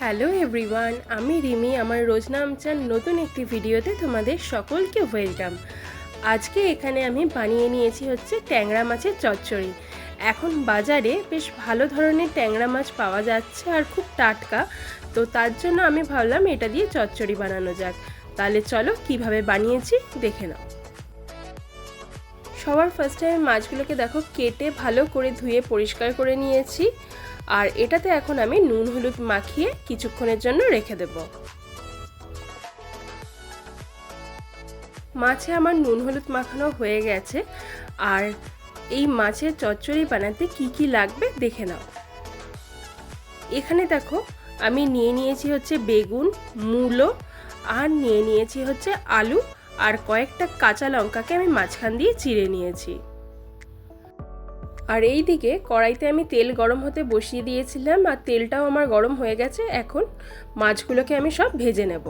Hello everyone, আমি রিমি, আমার রোজনা আমচান নতুন একটি ভিডিওতে তোমাদের সকলকে ওয়েলকাম। আজকে এখানে আমি বানিয়ে নিয়েছি হচ্ছে ট্যাংরা মাছের চচ্চড়ি। এখন বাজারে বেশ ভালো ধরনের ট্যাংরা মাছ পাওয়া যাচ্ছে আর খুব টাটকা। তো তার জন্য আমি ভাবলাম এটা দিয়ে চচ্চড়ি বানানো যাক। তাহলে চলো কীভাবে বানিয়েছি দেখে নাও। সবার ফার্স্টে আমি মাছগুলোকে দেখো কেটে ভালো করে ধুয়ে পরিষ্কার করে নিয়েছি। আর এটাতে এখন আমি নুন, হলুদ মাখিয়ে কিছুক্ষণের জন্য রেখে দেব। মাছে আমার নুন, হলুদ মাখানো হয়ে গেছে। আর এই মাছের চচ্চড়ি বানাতে কি কি লাগবে দেখে নাও। এখানে দেখো আমি নিয়ে নিয়েছি হচ্ছে বেগুন, মূলো, আর নিয়ে নিয়েছি হচ্ছে আলু আর কয়েকটা কাঁচা লঙ্কাকে আমি মাঝখান দিয়ে চিড়ে নিয়েছি। আর এই দিকে কড়াইতে আমি তেল গরম হতে বসিয়ে দিয়েছিলাম আর তেলটাও আমার গরম হয়ে গেছে, এখন মাছগুলোকে আমি সব ভেজে নেব।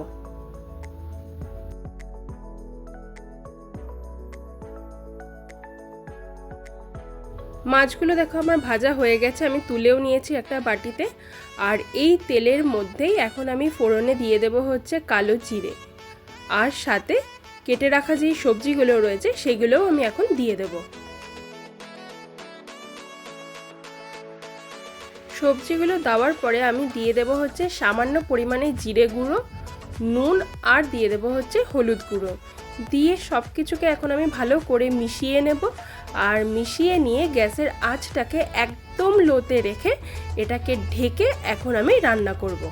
মাছগুলো দেখো আমার ভাজা হয়ে গেছে, আমি তুলেও নিয়েছি একটা বাটিতে। আর এই তেলের মধ্যেই এখন আমি ফোড়নে দিয়ে দেব হচ্ছে কালো জিরে। আর সাথে কেটে রাখা যেই সবজিগুলো রয়েছে সেগুলোও আমি এখন দিয়ে দেবো। সবজিগুলো দেওয়ার পরে আমি দিয়ে দেব হচ্ছে সামান্য পরিমাণে জিরে গুঁড়ো, নুন, আর দিয়ে দেব হচ্ছে হলুদ গুঁড়ো। দিয়ে সব কিছুকে এখন আমি ভালো করে মিশিয়ে নেব, আর মিশিয়ে নিয়ে গ্যাসের আঁচটাকে একদম লোতে রেখে এটাকে ঢেকে এখন আমি রান্না করব।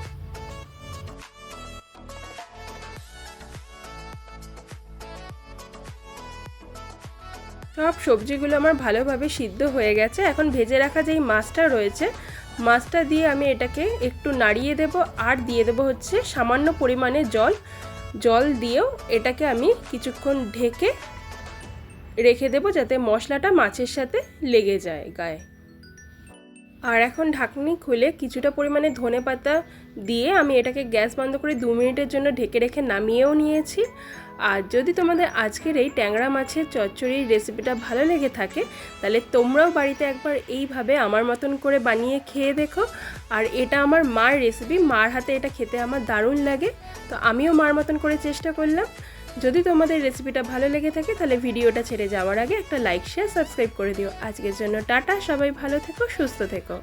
সব সবজিগুলো আমার ভালোভাবে সিদ্ধ হয়ে গেছে। এখন ভেজে রাখা যেই মাছটা রয়েছে, মাছটা দিয়ে আমি এটাকে একটু নাড়িয়ে দেব আর দিয়ে দেব হচ্ছে সামান্য পরিমাণে জল। জল দিয়েও এটাকে আমি কিছুক্ষণ ঢেকে রেখে দেব যাতে মশলাটা মাছের সাথে লেগে যায় গায়ে। আর এখন ঢাকনি খুলে কিছুটা পরিমাণে ধনে পাতা দিয়ে আমি এটাকে গ্যাস বন্ধ করে দু মিনিটের জন্য ঢেকে রেখে নামিয়েও নিয়েছি। আর যদি তোমাদের আজকের এই ট্যাংরা মাছের চচ্চড়ির রেসিপিটা ভালো লেগে থাকে, তাহলে তোমরাও বাড়িতে একবার এইভাবে আমার মতন করে বানিয়ে খেয়ে দেখো। আর এটা আমার মার রেসিপি, মার হাতে এটা খেতে আমার দারুণ লাগে। তো আমিও মার মতন করে চেষ্টা করলাম। যদি তোমাদের রেসিপিটা ভালো লেগে থাকে, তাহলে ভিডিওটা ছেড়ে যাওয়ার আগে একটা লাইক শেয়ার সাবস্ক্রাইব করে দিও। আজকের জন্য টাটা, সবাই ভালো থেকো, সুস্থ থেকো।